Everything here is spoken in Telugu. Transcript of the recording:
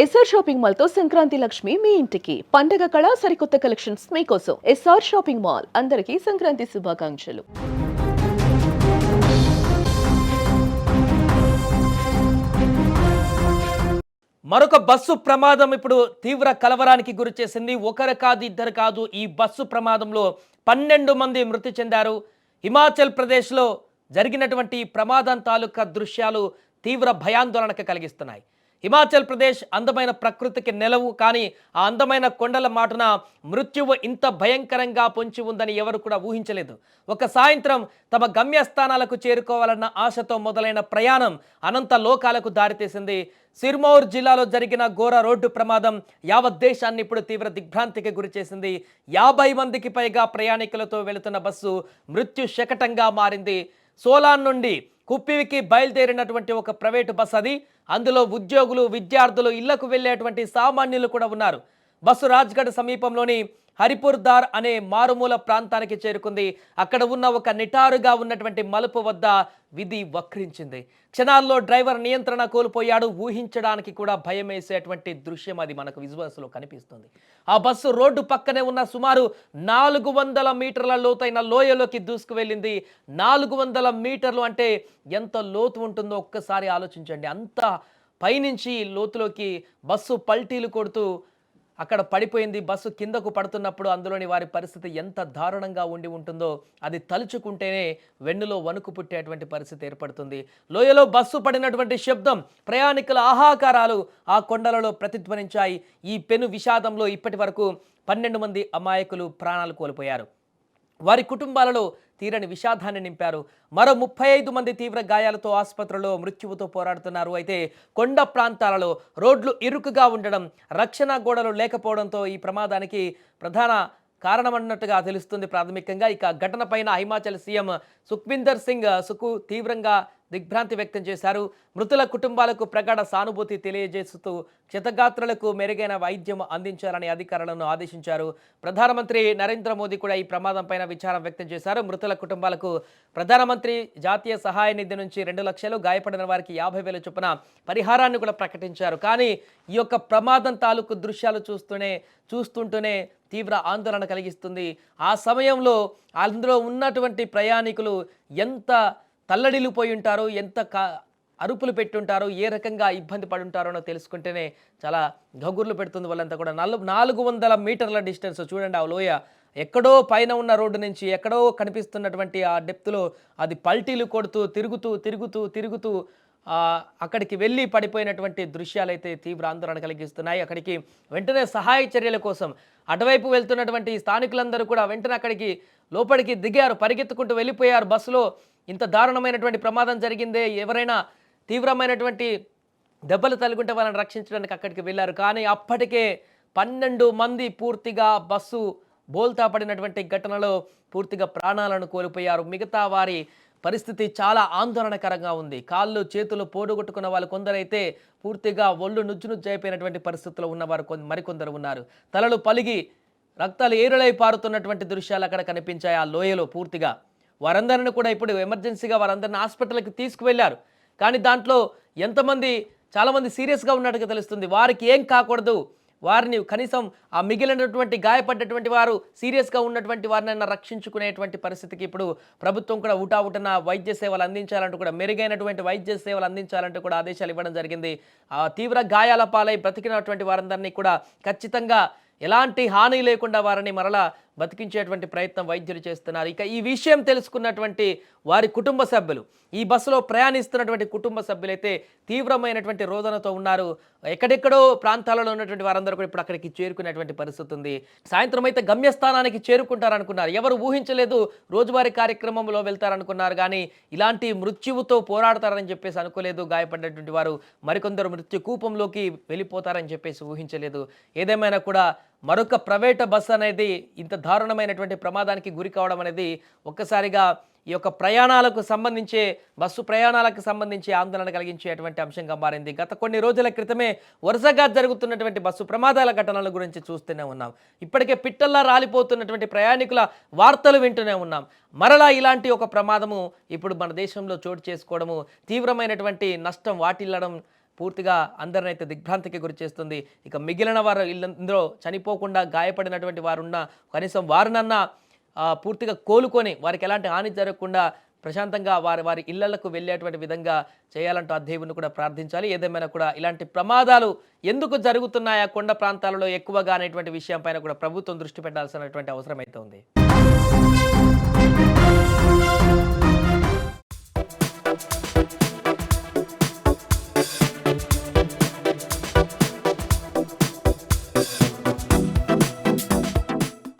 ఎస్ఆర్ షాపింగ్ మాల్తో సంక్రాంతి లక్ష్మి మీ ఇంటికి. పండగ కళ సరికొత్త కలెక్షన్స్ మీకోసం ఎస్ఆర్ షాపింగ్ మాల్ అందరికీ సంక్రాంతి శుభాకాంక్షలు. మరొక బస్సు ప్రమాదం ఇప్పుడు తీవ్ర కలవరానికి గురి చేసింది. ఒకరు కాదు ఇద్దరు కాదు ఈ బస్సు ప్రమాదంలో పన్నెండు మంది మృతి చెందారు. హిమాచల్ ప్రదేశ్లో జరిగినటువంటి ప్రమాదం తాలూకా దృశ్యాలు తీవ్ర భయాందోళనకు కలిగిస్తున్నాయి. హిమాచల్ ప్రదేశ్ అందమైన ప్రకృతికి నెలవు కానీ ఆ అందమైన కొండల మాటున మృత్యువు ఇంత భయంకరంగా పొంచి ఉందని ఎవరు కూడా ఊహించలేదు. ఒక సాయంత్రం తమ గమ్యస్థానాలకు చేరుకోవాలన్న ఆశతో మొదలైన ప్రయాణం అనంత లోకాలకు దారితీసింది. సిర్మౌర్ జిల్లాలో జరిగిన ఘోర రోడ్డు ప్రమాదం యావత్ దేశాన్ని ఇప్పుడు తీవ్ర దిగ్భ్రాంతికి గురిచేసింది యాభై మందికి పైగా ప్రయాణికులతో వెళుతున్న బస్సు మృత్యు శకటంగా మారింది. సోలాన్ నుండి కుప్పివికి బయలుదేరినటువంటి ఒక ప్రైవేటు బస్ అది. అందులో ఉద్యోగులు విద్యార్థులు ఇళ్ళకు వెళ్ళేటువంటి సామాన్యులు కూడా ఉన్నారు. బస్సు రాజ్గఢ్ సమీపంలోని హరిపుర్దార్ అనే మారుమూల ప్రాంతానికి చేరుకుంది. అక్కడ ఉన్న ఒక నిటారుగా ఉన్నటువంటి మలుపు వద్ద విధి వక్రించింది. క్షణాల్లో డ్రైవర్ నియంత్రణ కోల్పోయాడు. ఊహించడానికి కూడా భయం వేసేటువంటి దృశ్యం అది మనకు విజువల్స్లో కనిపిస్తుంది. ఆ బస్సు రోడ్డు పక్కనే ఉన్న సుమారు నాలుగు వందల మీటర్ల లోతైన లోయలోకి దూసుకు వెళ్ళింది నాలుగు వందల మీటర్లు అంటే ఎంత లోతు ఉంటుందో ఒక్కసారి ఆలోచించండి. అంత పైనుంచి లోతులోకి బస్సు పల్టీలు కొడుతూ అక్కడ పడిపోయింది. బస్సు కిందకు పడుతున్నప్పుడు అందులోని వారి పరిస్థితి ఎంత దారుణంగా ఉండి ఉంటుందో అది తలుచుకుంటేనే వెన్నులో వణుకు పుట్టేటువంటి పరిస్థితి ఏర్పడుతుంది. లోయలో బస్సు పడినటువంటి శబ్దం ప్రయాణికుల ఆహాకారాలు ఆ కొండలలో ప్రతిధ్వనించాయి. ఈ పెను విషాదంలో ఇప్పటి వరకు పన్నెండు మంది అమాయకులు ప్రాణాలు కోల్పోయారు. వారి కుటుంబాలలో తీరని విషాదాన్ని నింపారు. మరో ముప్పై ఐదు మంది తీవ్ర గాయాలతో ఆసుపత్రిలో మృత్యువుతో పోరాడుతున్నారు. అయితే కొండ ప్రాంతాలలో రోడ్లు ఇరుకుగా ఉండడం రక్షణ గోడలు లేకపోవడంతో ఈ ప్రమాదానికి ప్రధాన కారణమన్నట్టుగా తెలుస్తుంది ప్రాథమికంగా. ఇక ఘటన పైన హిమాచల్ సీఎం సుఖ్విందర్ సింగ్ సుకు తీవ్రంగా దిగ్భ్రాంతి వ్యక్తం చేశారు. మృతుల కుటుంబాలకు ప్రగాఢ సానుభూతి తెలియజేస్తూ క్షతగాత్రులకు మెరుగైన వైద్యం అందించాలని అధికారులను ఆదేశించారు. ప్రధానమంత్రి నరేంద్ర మోదీ కూడా ఈ ప్రమాదం పైన విచారం వ్యక్తం చేశారు. మృతుల కుటుంబాలకు ప్రధానమంత్రి జాతీయ సహాయ నిధి నుంచి రెండు లక్షలు గాయపడిన వారికి యాభై వేల చొప్పున పరిహారాన్ని కూడా ప్రకటించారు. కానీ ఈ యొక్క ప్రమాదం తాలూకు దృశ్యాలు చూస్తూనే చూస్తుంటూనే తీవ్ర ఆందోళన కలిగిస్తుంది. ఆ సమయంలో అందులో ఉన్నటువంటి ప్రయాణికులు ఎంత తల్లడిల్లిపోయి ఉంటారో ఎంత కా అరుపులు పెట్టుంటారో ఏ రకంగా ఇబ్బంది పడి ఉంటారో తెలుసుకుంటేనే చాలా గగుర్లు పెడుతుంది వాళ్ళంతా కూడా. నలుగు నాలుగు వందల మీటర్ల డిస్టెన్స్ చూడండి ఆ లోయ. ఎక్కడో పైన ఉన్న రోడ్డు నుంచి ఎక్కడో కనిపిస్తున్నటువంటి ఆ డెప్త్లో అది పల్టీలు కొడుతూ తిరుగుతూ తిరుగుతూ తిరుగుతూ అక్కడికి వెళ్ళి పడిపోయినటువంటి దృశ్యాలైతే తీవ్ర ఆందోళన కలిగిస్తున్నాయి. అక్కడికి వెంటనే సహాయ చర్యల కోసం అటువైపు వెళ్తున్నటువంటి స్థానికులందరూ కూడా వెంటనే అక్కడికి లోపలికి దిగారు పరిగెత్తుకుంటూ వెళ్ళిపోయారు బస్సులో. ఇంత దారుణమైనటువంటి ప్రమాదం జరిగిందే ఎవరైనా తీవ్రమైనటువంటి దెబ్బలు తలుగుంటే వాళ్ళని రక్షించడానికి అక్కడికి వెళ్ళారు. కానీ అప్పటికే పన్నెండు మంది పూర్తిగా బస్సు బోల్తా పడినటువంటి ఘటనలో పూర్తిగా ప్రాణాలను కోల్పోయారు. మిగతా వారి పరిస్థితి చాలా ఆందోళనకరంగా ఉంది. కాళ్ళు చేతులు పోడుగొట్టుకున్న వాళ్ళు కొందరైతే పూర్తిగా ఒళ్ళు నుజ్జు నుజ్జు అయిపోయినటువంటి పరిస్థితుల్లో ఉన్నవారు కొంత మరికొందరు ఉన్నారు. తలలు పలిగి రక్తాలు ఏరులై పారుతున్నటువంటి దృశ్యాలు అక్కడ కనిపించాయి. ఆ లోయలో పూర్తిగా వారందరిని కూడా ఇప్పుడు ఎమర్జెన్సీగా వారందరిని హాస్పిటల్కి తీసుకువెళ్ళారు. కానీ దాంట్లో ఎంతమంది చాలామంది సీరియస్గా ఉన్నట్టుగా తెలుస్తుంది. వారికి ఏం కాకూడదు. వారిని కనీసం ఆ మిగిలినటువంటి గాయపడ్డటువంటి వారు సీరియస్గా ఉన్నటువంటి వారినైనా రక్షించుకునేటువంటి పరిస్థితికి ఇప్పుడు ప్రభుత్వం కూడా ఊటావుటన వైద్య సేవలు అందించాలంటూ కూడా మెరుగైనటువంటి వైద్య సేవలు అందించాలంటూ కూడా ఆదేశాలు ఇవ్వడం జరిగింది. ఆ తీవ్ర గాయాల పాలై బ్రతికినటువంటి వారందరినీ కూడా ఖచ్చితంగా ఎలాంటి హాని లేకుండా వారిని మరలా బతికించేటువంటి ప్రయత్నం వైద్యులు చేస్తున్నారు. ఇక ఈ విషయం తెలుసుకున్నటువంటి వారి కుటుంబ సభ్యులు. ఈ బస్సులో ప్రయాణిస్తున్నటువంటి కుటుంబ సభ్యులైతే తీవ్రమైనటువంటి రోదనతో ఉన్నారు. ఎక్కడెక్కడో ప్రాంతాలలో ఉన్నటువంటి వారందరూ కూడా ఇప్పుడు అక్కడికి చేరుకునేటువంటి పరిస్థితి ఉంది. సాయంత్రం అయితే గమ్యస్థానానికి చేరుకుంటారనుకున్నారు. ఎవరు ఊహించలేదు రోజువారీ కార్యక్రమంలో వెళ్తారనుకున్నారు. కానీ ఇలాంటి మృత్యువుతో పోరాడతారని చెప్పేసి అనుకోలేదు. గాయపడినటువంటి వారు మరికొందరు మృత్యు కూపంలోకి వెళ్ళిపోతారని చెప్పేసి ఊహించలేదు. ఏదేమైనా కూడా మరొక ప్రైవేట్ బస్ అనేది ఇంత దారుణమైనటువంటి ప్రమాదానికి గురి కావడం అనేది ఒక్కసారిగా ఈ యొక్క ప్రయాణాలకు సంబంధించే బస్సు ప్రయాణాలకు సంబంధించి ఆందోళన కలిగించేటువంటి అంశంగా మారింది. గత కొన్ని రోజుల క్రితమే వరుసగా జరుగుతున్నటువంటి బస్సు ప్రమాదాల ఘటనల గురించి చూస్తూనే ఉన్నాం. ఇప్పటికే పిట్టల్లా రాలిపోతున్నటువంటి ప్రయాణికుల వార్తలు వింటూనే ఉన్నాం. మరలా ఇలాంటి ఒక ప్రమాదము ఇప్పుడు మన దేశంలో చోటు చేసుకోవడము తీవ్రమైనటువంటి నష్టం వాటిల్లడం పూర్తిగా అందరినైతే దిగ్భ్రాంతికి గురి చేస్తుంది ఇక మిగిలిన వారు ఇందులో చనిపోకుండా గాయపడినటువంటి వారు ఉన్న కనీసం వారినన్నా పూర్తిగా కోలుకొని వారికి ఎలాంటి హాని జరగకుండా ప్రశాంతంగా వారి వారి ఇళ్ళకు వెళ్ళేటువంటి విధంగా చేయాలంటూ ఆ దేవుని కూడా ప్రార్థించాలి. ఏదేమైనా కూడా ఇలాంటి ప్రమాదాలు ఎందుకు జరుగుతున్నాయా కొండ ప్రాంతాలలో ఎక్కువగా అనేటువంటి విషయం పైన కూడా ప్రభుత్వం దృష్టి పెట్టాల్సినటువంటి అవసరం అయితే ఉంది.